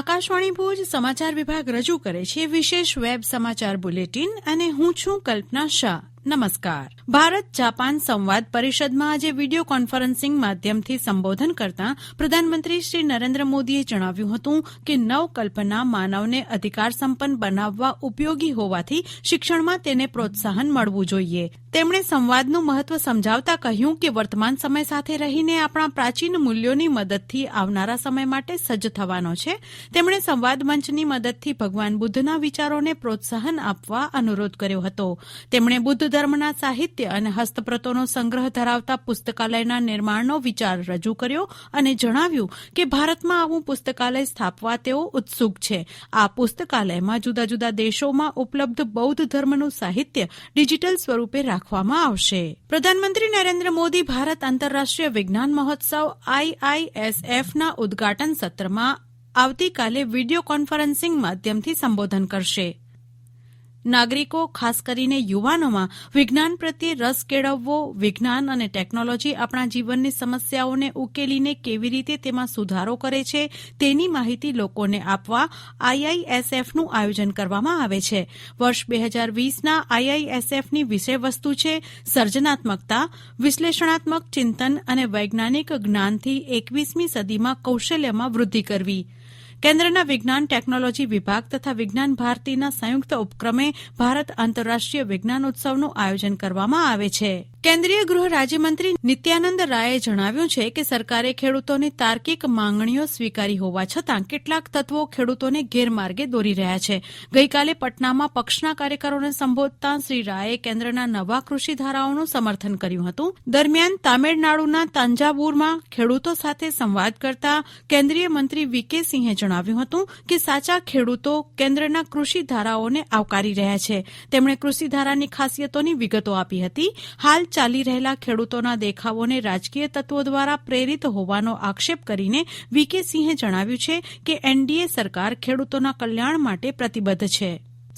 આકાશવાણી ભુજ સમાચાર વિભાગ રજૂ કરે છે વિશેષ વેબ સમાચાર બુલેટિન અને હું છું કલ્પના શાહ. નમસ્કાર. ભારત જાપાન સંવાદ પરિષદમાં આજે વીડિયો કોન્ફરન્સિંગ માધ્યમથી સંબોધન કરતા પ્રધાનમંત્રી શ્રી નરેન્દ્ર મોદીએ જણાવ્યું હતું કે નવકલ્પના માનવને અધિકાર સંપન્ન બનાવવા ઉપયોગી હોવાથી શિક્ષણમાં તેને પ્રોત્સાહન મળવું જોઈએ. તેમણે સંવાદનું મહત્વ સમજાવતા કહ્યું કે વર્તમાન સમય સાથે રહીને આપણા પ્રાચીન મૂલ્યોની મદદથી આવનારા સમય માટે સજ્જ થવાનો છે. તેમણે સંવાદ મંચની મદદથી ભગવાન બુદ્ધના વિચારોને પ્રોત્સાહન આપવા અનુરોધ કર્યો હતો. તેમણે બુદ્ધ ધર્મના સાહિત્ય અને હસ્તપ્રતોનો સંગ્રહ ધરાવતા પુસ્તકાલયના નિર્માણનો વિચાર રજૂ કર્યો અને જણાવ્યું કે ભારતમાં આવું પુસ્તકાલય સ્થાપવા તેઓ ઉત્સુક છે. આ પુસ્તકાલયમાં જુદા જુદા દેશોમાં ઉપલબ્ધ બૌદ્ધ ધર્મનું સાહિત્ય ડિજિટલ સ્વરૂપે રાખવામાં આવશે. પ્રધાનમંત્રી નરેન્દ્ર મોદી ભારત આંતરરાષ્ટ્રીય વિજ્ઞાન મહોત્સવ આઈઆઈએસએફના ઉદઘાટન સત્રમાં આવતીકાલે વીડિયો કોન્ફરન્સિંગ માધ્યમથી સંબોધન કરશે. નાગરિકો, ખાસ કરીને યુવાનોમાં, વિજ્ઞાન પ્રત્યે રસ કેળવવો, વિજ્ઞાન અને ટેકનોલોજી આપણા જીવનની સમસ્યાઓને ઉકેલીને કેવી રીતે તેમાં સુધારો કરે છે, તેની માહિતી લોકોને આપવા આઈઆઈએસએફનું આયોજન કરવામાં આવે છે. વર્ષ બે હજાર વીસના આઈઆઈએસએફની વિષયવસ્તુ છે, સર્જનાત્મકતા, વિશ્લેષણાત્મક ચિંતન અને વૈજ્ઞાનિક જ્ઞાનથી એકવીસમી સદીમાં કૌશલ્યમાં વૃદ્ધિ કરવી. કેન્દ્રના વિજ્ઞાન ટેકનોલોજી વિભાગ તથા વિજ્ઞાન ભારતીના સંયુક્ત ઉપક્રમે ભારત આંતરરાષ્ટ્રીય વિજ્ઞાન ઉત્સવનું આયોજન કરવામાં આવે છે. કેન્દ્રીય ગૃહ રાજ્યમંત્રી નિત્યાનંદ રાયે જણાવ્યું છે કે સરકારે ખેડૂતોની તાર્કિક માંગણીઓ સ્વીકારી હોવા છતાં કેટલાક તત્વો ખેડૂતોને ગેરમાર્ગે દોરી રહ્યા છે. ગઈકાલે પટનામાં પક્ષના કાર્યકરોને સંબોધતા શ્રી રાયે કેન્દ્રના નવા કૃષિ ધારાઓનું સમર્થન કર્યું હતું. દરમિયાન તામિળનાડુના તાંજાવુરમાં ખેડૂતો સાથે સંવાદ કરતા કેન્દ્રીય મંત્રી વી કે સિંહે જણાવ્યું હતું કે સાચા ખેડૂતો કેન્દ્રના કૃષિ ધારાઓને આવકારી રહ્યા છે. તેમણે કૃષિ ધારાની ખાસિયતોની વિગતો આપી હતી. હાલ ચાલી રહેલા ખેડૂતોના દેખાવોને રાજકીય તત્વો દ્વારા પ્રેરિત હોવાનો આક્ષેપ કરીને વી કે સિંહે જણાવ્યું છે કે એનડીએ સરકાર ખેડૂતોના કલ્યાણ માટે પ્રતિબદ્ધ છે.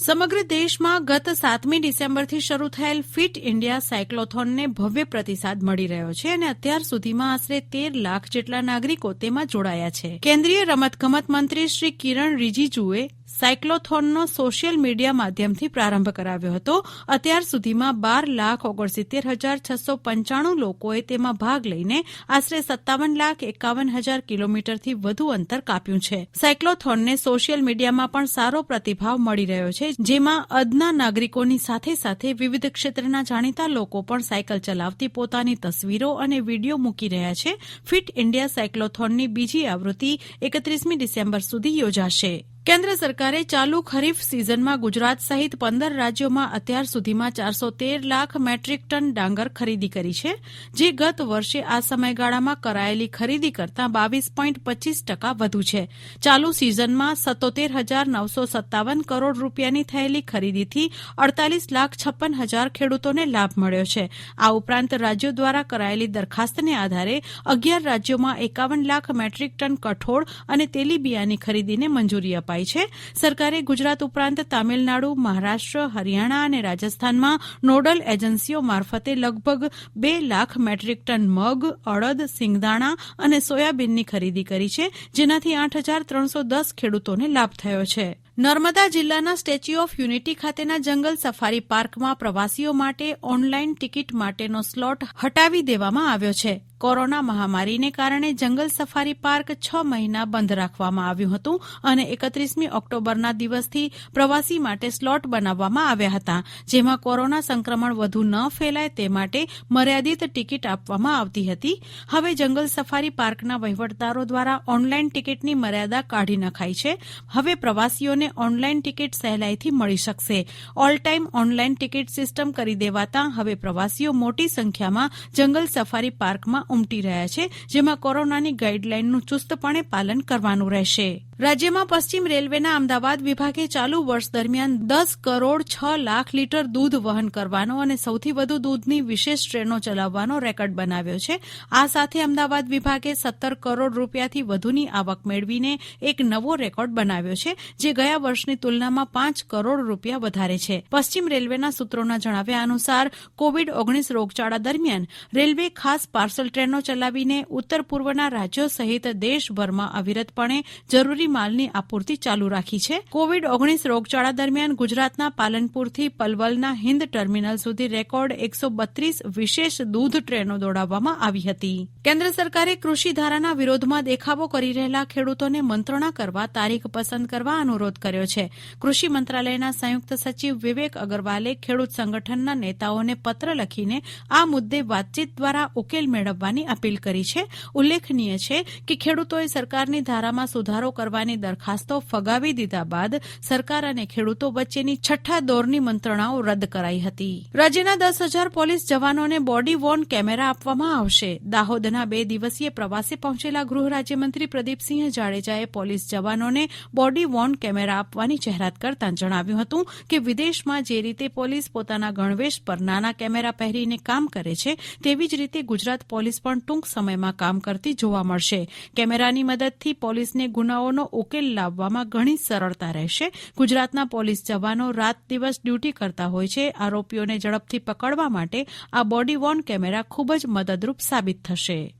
સમગ્ર દેશમાં ગત સાતમી ડિસેમ્બરથી શરૂ થયેલ ફિટ ઇન્ડિયા સાયક્લોથોનને ભવ્ય પ્રતિસાદ મળી રહ્યો છે અને અત્યાર સુધીમાં આશરે તેર લાખ જેટલા નાગરિકો તેમાં જોડાયા છે. કેન્દ્રીય રમતગમત મંત્રી શ્રી કિરણ રિજીજુએ સાયક્લોથોનનો સોશિયલ મીડિયા માધ્યમથી પ્રારંભ કરાવ્યો હતો. અત્યાર સુધીમાં બાર લાખ ઓગણસિત્તેર હજાર છસો પંચાણું લોકોએ તેમાં ભાગ લઈને આશરે સત્તાવન લાખ એકાવન હજાર કિલોમીટરથી વધુ અંતર કાપ્યું છે. સાયક્લોથોનને સોશિયલ મીડિયામાં પણ સારો પ્રતિભાવ મળી રહ્યો છે જેમાં અદના નાગરિકોની સાથે સાથે વિવિધ ક્ષેત્રના જાણીતા લોકો પણ સાયકલ ચલાવતી પોતાની તસવીરો અને વીડિયો મૂકી રહ્યા છે. ફિટ ઇન્ડિયા સાયક્લોથોનની બીજી આવૃત્તિ એકત્રીસમી ડિસેમ્બર સુધી યોજાશે. કેન્દ્ર સરકારે ચાલુ ખરીફ સિઝનમાં ગુજરાત સહિત પંદર રાજ્યોમાં અત્યાર સુધીમાં ચારસો તેર લાખ મેટ્રિક ટન ડાંગર ખરીદી કરી છે, જે ગત વર્ષે આ સમયગાળામાં કરાયેલી ખરીદી કરતાં બાવીસ પોઈન્ટ પચીસ ટકા વધુ છે. ચાલુ સિઝનમાં સત્તોતેર હજાર નવસો સત્તાવન કરોડ રૂપિયાની થયેલી ખરીદીથી અડતાલીસ લાખ છપ્પન હજાર ખેડૂતોને લાભ મળ્યો છે. આ ઉપરાંત રાજ્યો દ્વારા કરાયેલી દરખાસ્તને આધારે અગિયાર રાજ્યોમાં એકાવન લાખ મેટ્રિક ટન કઠોળ અને તેલીબિયાની ખરીદીને મંજૂરી અપાઈ અપાઈ છે. સરકારે ગુજરાત ઉપરાંત તામિલનાડુ, મહારાષ્ટ્ર, હરિયાણા અને રાજસ્થાનમાં નોડલ એજન્સીઓ મારફતે લગભગ બે લાખ મેટ્રિક ટન મગ, અડદ, સિંગદાણા અને સોયાબીનની ખરીદી કરી છે, જેનાથી આઠ હજાર ત્રણસો દસ ખેડૂતોને લાભ થયો છે. નર્મદા જિલ્લાના સ્ટેચ્યુ ઓફ યુનિટી ખાતેના જંગલ સફારી પાર્કમાં પ્રવાસીઓ માટે ઓનલાઈન ટિકિટ માટેનો સ્લોટ હટાવી દેવામાં આવ્યો છે. કોરોના મહામારીને કારણે જંગલ સફારી પાર્ક છ મહિના બંધ રાખવામાં આવ્યું હતું અને એકત્રીસમી ઓક્ટોબરના દિવસથી પ્રવાસી માટે સ્લોટ બનાવવામાં આવ્યા હતા, જેમાં કોરોના સંક્રમણ વધુ ન ફેલાય તે માટે મર્યાદિત ટિકિટ આપવામાં આવતી હતી. હવે જંગલ સફારી પાર્કના વહીવટદારો દ્વારા ઓનલાઈન ટિકિટની મર્યાદા કાઢી નખાઈ છે. હવે પ્રવાસીઓને ઓનલાઈન ટિકિટ સહેલાઈથી મળી શકશે. All time online ticket system કરી દેવાતા હવે પ્રવાસીઓ મોટી સંખ્યામાં જંગલ સફારી પાર્કમાં ઉમટી રહ્યા છે, જેમાં કોરોનાની ગાઈડલાઈનનું ચુસ્તપણે પાલન કરવાનું રહેશે. રાજ્યમાં પશ્ચિમ રેલવેના અમદાવાદ વિભાગે ચાલુ વર્ષ દરમિયાન દસ કરોડ છ લાખ લીટર દૂધ વહન કરવાનો અને સૌથી વધુ દૂધની વિશેષ ટ્રેનો ચલાવવાનો રેકર્ડ બનાવ્યો છે. આ સાથે અમદાવાદ વિભાગે સત્તર કરોડ રૂપિયાથી વધુની આવક મેળવીને એક નવો રેકોર્ડ બનાવ્યો છે, જે ગયા વર્ષની તુલનામાં પાંચ કરોડ રૂપિયા વધારે છે. પશ્ચિમ રેલવેના સૂત્રોના જણાવ્યા અનુસાર, કોવિડ ઓગણીસ રોગચાળા દરમિયાન રેલવે ખાસ પાર્સલ ટ્રેનો ચલાવીને ઉત્તર પૂર્વના રાજ્યો સહિત દેશભરમાં અવિરતપણે જરૂરી જરૂરી માલની આપૂર્તિ ચાલુ રાખી છે. કોવિડ ઓગણીસ રોગચાળા દરમિયાન ગુજરાતના પાલનપુરથી પલવલના હિન્દ ટર્મિનલ સુધી રેકોર્ડ એકસો બત્રીસ વિશેષ દૂધ ટ્રેનો દોડાવવામાં આવી હતી. કેન્દ્ર સરકારે કૃષિ ધારાના વિરોધમાં દેખાવો કરી રહેલા ખેડૂતોને મંત્રણા કરવા તારીખ પસંદ કરવા અનુરોધ કર્યો છે. કૃષિ મંત્રાલયના સંયુક્ત સચિવ વિવેક અગરવાલે ખેડૂત સંગઠનના નેતાઓને પત્ર લખીને આ મુદ્દે વાતચીત દ્વારા ઉકેલ મેળવવાની અપીલ કરી છે. ઉલ્લેખનીય છે કે ખેડૂતોએ સરકારની ધારામાં સુધારો કરવાની દરખાસ્તો ફગાવી દીધા બાદ સરકાર અને ખેડૂતો વચ્ચેની છઠ્ઠા દોરની મંત્રણાઓ રદ કરાઈ હતી. રાજ્યના દસ હજાર પોલીસ જવાનોને બોડી વોર્ન કેમેરા આપવામાં આવશે. દાહોદના બે દિવસીય પ્રવાસે પહોંચેલા ગૃહ રાજ્યમંત્રી પ્રદીપસિંહ જાડેજાએ પોલીસ જવાનોને બોડી વોર્ન કેમેરા આપવાની જાહેરાત કરતા જણાવ્યું હતું કે વિદેશમાં જે રીતે પોલીસ પોતાના ગણવેશ પર નાના કેમેરા પહેરીને કામ કરે છે, તેવી જ રીતે ગુજરાત પોલીસ પણ ટૂંક સમયમાં કામ કરતી જોવા મળશે. કેમેરાની મદદથી પોલીસને ગુનાઓનો ઉકેલ લાવવામાં ઘણી સરળતા રહેશે. ગુજરાતના પોલીસ જવાનો રાત દિવસ ડ્યુટી કરતા હોય છે. આરોપીઓને ઝડપથી પકડવા માટે આ બોડી વોર્ન કેમેરા ખૂબ જ મદદરૂપ સાબિત થશે.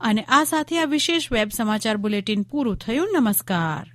અને આ સાથે આ વિશેષ વેબ સમાચાર બુલેટિન પૂરું થયું. નમસ્કાર.